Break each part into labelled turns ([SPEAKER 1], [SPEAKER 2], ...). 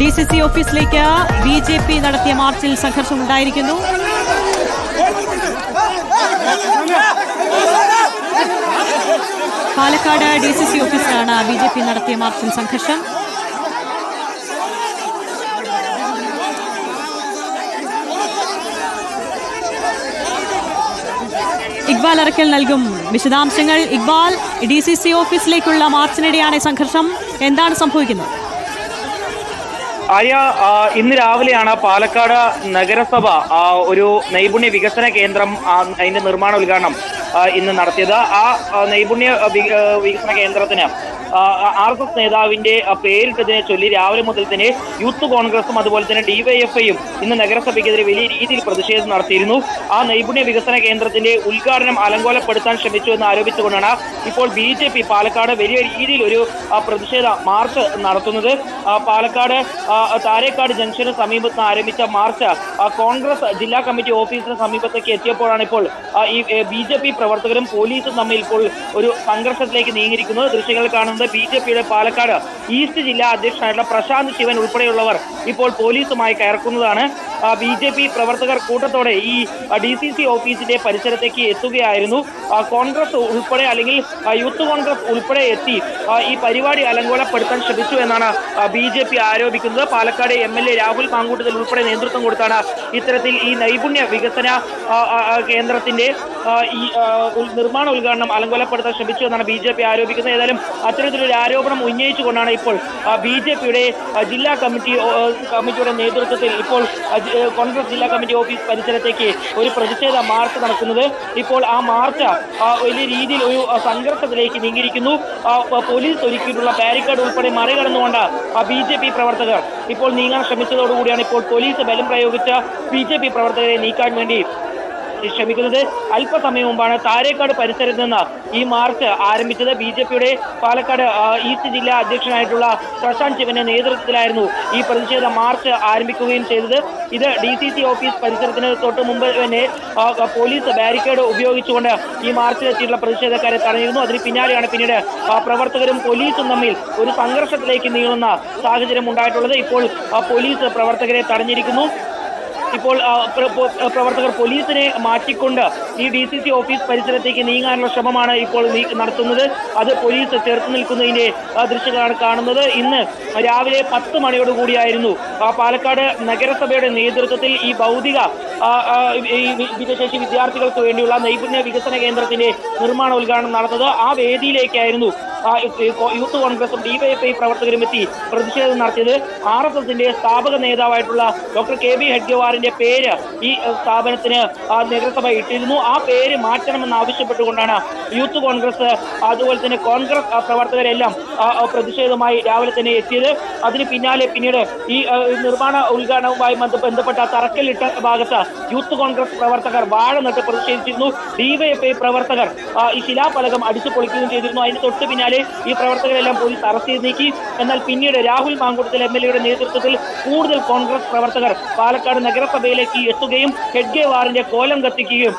[SPEAKER 1] D C C ഓഫീസിലേക്ക് B J P നടത്തിയ മാർച്ചിൽ സംഘർഷമുണ്ടായിരിക്കുന്നു. പാലക്കാട് ഡി സി സി ഓഫീസിലാണ് ബി ജെ പി നടത്തിയ മാർച്ചിൽ സംഘർഷം. ഇക്ബാൽ അറക്കൽ നൽകും വിശദാംശങ്ങൾ. ഇക്ബാൽ ഡി സി സി ഓഫീസിലേക്കുള്ള മാർച്ചിനിടെയാണ് സംഘർഷം. എന്താണ് സംഭവിക്കുന്നത്?
[SPEAKER 2] ആര്യ ഇന്ന് രാവിലെയാണ് പാലക്കാട് നഗരസഭ ഒരു നൈപുണ്യ വികസന കേന്ദ്രം അതിന്റെ നിർമ്മാണ ഉദ്ഘാടനം. ഇന്ന് നടത്തിയത്. ആ നൈപുണ്യ വികസന കേന്ദ്രത്തിന് ആർ എസ് എസ് നേതാവിന്റെ പേരിട്ടതിനെ ചൊല്ലി രാവിലെ മുതൽ തന്നെ യൂത്ത് കോൺഗ്രസും അതുപോലെ തന്നെ ഡിവൈഎഫ്ഐയും ഇന്ന് നഗരസഭയ്ക്കെതിരെ വലിയ രീതിയിൽ പ്രതിഷേധം നടത്തിയിരുന്നു. ആ നൈപുണ്യ വികസന കേന്ദ്രത്തിന്റെ ഉദ്ഘാടനം അലങ്കോലപ്പെടുത്താൻ ശ്രമിച്ചു എന്ന് ആരോപിച്ചുകൊണ്ടാണ് ഇപ്പോൾ ബി ജെ പി പാലക്കാട് വലിയ രീതിയിൽ ഒരു പ്രതിഷേധ മാർച്ച് നടത്തുന്നത്. പാലക്കാട് താരേക്കാട് ജംഗ്ഷന് സമീപത്ത് ആരംഭിച്ച മാർച്ച് കോൺഗ്രസ് ജില്ലാ കമ്മിറ്റി ഓഫീസിന് സമീപത്തേക്ക് എത്തിയപ്പോഴാണ് ഇപ്പോൾ ഈ ബി ജെ പി പ്രവർത്തകരും പോലീസും തമ്മിൽ ഇപ്പോൾ ഒരു സംഘർഷത്തിലേക്ക് നീങ്ങിയിരിക്കുന്നത് ദൃശ്യങ്ങൾ കാണുന്നത് ബി ജെ പിയുടെ പാലക്കാട് ഈസ്റ്റ് ജില്ലാ അധ്യക്ഷനായിട്ടുള്ള പ്രശാന്ത് ശിവൻ ഉൾപ്പെടെയുള്ളവർ ഇപ്പോൾ പോലീസുമായി കയർക്കുന്നതാണ്. ബി ജെ പി പ്രവർത്തകർ കൂട്ടത്തോടെ ഈ ഡി സി സി ഓഫീസിന്റെ പരിസരത്തേക്ക് എത്തുകയായിരുന്നു. കോൺഗ്രസ് ഉൾപ്പെടെ അല്ലെങ്കിൽ യൂത്ത് കോൺഗ്രസ് ഉൾപ്പെടെ എത്തി ഈ പരിപാടി അലങ്കോലപ്പെടുത്താൻ ശ്രമിച്ചു എന്നാണ് ബി ജെ പി ആരോപിക്കുന്നത്. Palakkad M L A Rahul Mamkootathil ഉൾപ്പെടെ നേതൃത്വം കൊടുത്താണ് ഇത്തരത്തിൽ ഈ നൈപുണ്യ വികസന കേന്ദ്രത്തിന്റെ ഈ നിർമ്മാണ ഉദ്ഘാടനം അലങ്കോലപ്പെടുത്താൻ ശ്രമിച്ചു എന്നാണ് ബി ജെ പി ആരോപിക്കുന്നത്. ഏതായാലും അത്തരത്തിലൊരു ആരോപണം ഉന്നയിച്ചുകൊണ്ടാണ് ഇപ്പോൾ ബി ജെ പിയുടെ ജില്ലാ കമ്മിറ്റി കമ്മിറ്റിയുടെ നേതൃത്വത്തിൽ ഇപ്പോൾ കോൺഗ്രസ് ജില്ലാ കമ്മിറ്റി ഓഫീസ് പരിസരത്തേക്ക് ഒരു പ്രതിഷേധ മാർച്ച് നടക്കുന്നത്. ഇപ്പോൾ ആ മാർച്ച് വലിയ രീതിയിൽ ഒരു സംഘർഷത്തിലേക്ക് നീങ്ങിയിരിക്കുന്നു. പോലീസ് ഒരുക്കിയിട്ടുള്ള ബാരിക്കേഡ് ഉൾപ്പെടെ മറികടന്നുകൊണ്ട് ബി ജെ പി പ്രവർത്തകർ ഇപ്പോൾ നീങ്ങാൻ ശ്രമിച്ചതോടുകൂടിയാണ് ഇപ്പോൾ പോലീസ് ബലം പ്രയോഗിച്ച ബി ജെ പി പ്രവർത്തകരെ നീക്കാൻ വേണ്ടി ശ്രമിക്കുന്നത്. അല്പസമയം മുമ്പാണ് താരേക്കാട് പരിസരത്ത് നിന്ന് ഈ മാർച്ച് ആരംഭിച്ചത്. ബി ജെ പിയുടെ പാലക്കാട് ഈസ്റ്റ് ജില്ലാ അധ്യക്ഷനായിട്ടുള്ള പ്രശാന്ത് ശിവന്റെ നേതൃത്വത്തിലായിരുന്നു ഈ പ്രതിഷേധ മാർച്ച് ആരംഭിക്കുകയും ചെയ്തത്. ഇത് ഡി സി സി ഓഫീസ് പരിസരത്തിന് തൊട്ട് മുമ്പ് തന്നെ പോലീസ് ബാരിക്കേഡ് ഉപയോഗിച്ചുകൊണ്ട് ഈ മാർച്ചിലെത്തിയിട്ടുള്ള പ്രതിഷേധക്കാരെ തടഞ്ഞിരുന്നു. അതിന് പിന്നാലെയാണ് പിന്നീട് പ്രവർത്തകരും പോലീസും തമ്മിൽ ഒരു സംഘർഷത്തിലേക്ക് നീങ്ങുന്ന സാഹചര്യം ഉണ്ടായിട്ടുള്ളത്. ഇപ്പോൾ പോലീസ് പ്രവർത്തകരെ തടഞ്ഞിരിക്കുന്നു. ഇപ്പോൾ പ്രവർത്തകർ പോലീസിനെ മാറ്റിക്കൊണ്ട് ഈ ഡി സി സി ഓഫീസ് പരിസരത്തേക്ക് നീങ്ങാനുള്ള ശ്രമമാണ് ഇപ്പോൾ നടത്തുന്നത്. അത് പോലീസ് ചേർത്ത് നിൽക്കുന്നതിന്റെ ദൃശ്യങ്ങളാണ് കാണുന്നത്. ഇന്ന് രാവിലെ പത്ത് മണിയോടുകൂടിയായിരുന്നു കൂടിയായിരുന്നു പാലക്കാട് നഗരസഭയുടെ നേതൃത്വത്തിൽ ഈ ഭൗതിക ആ, ആ, ഈ വി- ഭിന്നശേഷി വിദ്യാർത്ഥികൾക്ക് വേണ്ടിയുള്ള നൈപുണ്യ വികസന കേന്ദ്രത്തിന്റെ നിർമ്മാണ ഉദ്ഘാടനം നടന്നത്. ആ വേദിയിലേക്കായിരുന്നു യൂത്ത് കോൺഗ്രസും ഡിവൈഎഫ്ഐ പ്രവർത്തകരും എത്തി. പ്രതിഷേധം നടത്തിയത് ആർ എസ് എസിന്റെ സ്ഥാപക നേതാവായിട്ടുള്ള ഡോക്ടർ കെ ബി ഹെഡ്ഗവാറിന്റെ പേര് ഈ സ്ഥാപനത്തിന് നേതൃത്വമായി ഇട്ടിരുന്നു. ആ പേര് മാറ്റണമെന്ന് ആവശ്യപ്പെട്ടുകൊണ്ടാണ് യൂത്ത് കോൺഗ്രസ് അതുപോലെ തന്നെ കോൺഗ്രസ് പ്രവർത്തകരെല്ലാം ആ, രാവിലെ തന്നെ എത്തിയത്. അതിന് പിന്നാലെ പിന്നീട് ഈ നിർമ്മാണ ഉദ്ഘാടനവുമായി ബന്ധ- ബന്ധപ്പെട്ട തറക്കല്ലിട്ട ഭാഗത്ത് യൂത്ത് കോൺഗ്രസ് പ്രവർത്തകർ വാഴ നട്ട് പ്രതിഷേധിച്ചിരുന്നു. ഡിവൈഎഫ്ഐ പ്രവർത്തകർ ഈ ശിലാഫലകം അടിച്ചു പൊളിക്കുകയും ചെയ്തിരുന്നു. അതിന് തൊട്ട് പിന്നാലെ ഈ പ്രവർത്തകരെല്ലാം പോലീസ് അറസ്റ്റ് ചെയ്ത് നീക്കി. എന്നാൽ പിന്നീട് രാഹുൽ മാങ്കുടത്തിൽ എം എൽ എയുടെ നേതൃത്വത്തിൽ കൂടുതൽ കോൺഗ്രസ് പ്രവർത്തകർ പാലക്കാട് നഗരസഭയിലേക്ക് എത്തുകയും ഹെഡ്ഗേവാറിന്റെ കോലം കത്തിക്കുകയും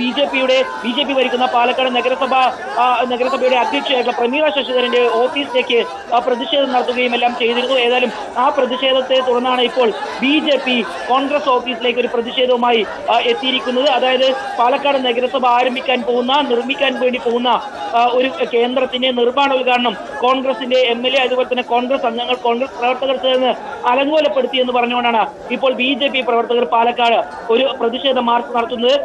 [SPEAKER 2] ബി ജെ പിയുടെ ബി ജെ പി ഭരിക്കുന്ന പാലക്കാട് നഗരസഭ നഗരസഭയുടെ അധ്യക്ഷയായിട്ടുള്ള പ്രമീള ശശിധരന്റെ ഓഫീസിലേക്ക് പ്രതിഷേധം നടത്തുകയും എല്ലാം ചെയ്തിരുന്നു. ഏതായാലും ആ പ്രതിഷേധത്തെ തുടർന്നാണ് ഇപ്പോൾ ബി ജെ പി കോൺഗ്രസ് ഓഫീസിലേക്ക് ഒരു പ്രതിഷേധവുമായി എത്തിയിരിക്കുന്നത്. അതായത് പാലക്കാട് നഗരസഭ ആരംഭിക്കാൻ പോകുന്ന നിർമ്മിക്കാൻ വേണ്ടി പോകുന്ന ഒരു കേന്ദ്രത്തിന്റെ നിർമ്മാണ ഉദ്ഘാടനം കോൺഗ്രസിന്റെ എം എൽ എ അതുപോലെ തന്നെ കോൺഗ്രസ് അംഗങ്ങൾ കോൺഗ്രസ് പ്രവർത്തകർ ചേർന്ന് അലങ്കോലപ്പെടുത്തി എന്ന് പറഞ്ഞുകൊണ്ടാണ് ഇപ്പോൾ ബി ജെ പി പ്രവർത്തകർ പാലക്കാട് ഒരു പ്രതിഷേധ മാർച്ച് നടത്തുന്നത്.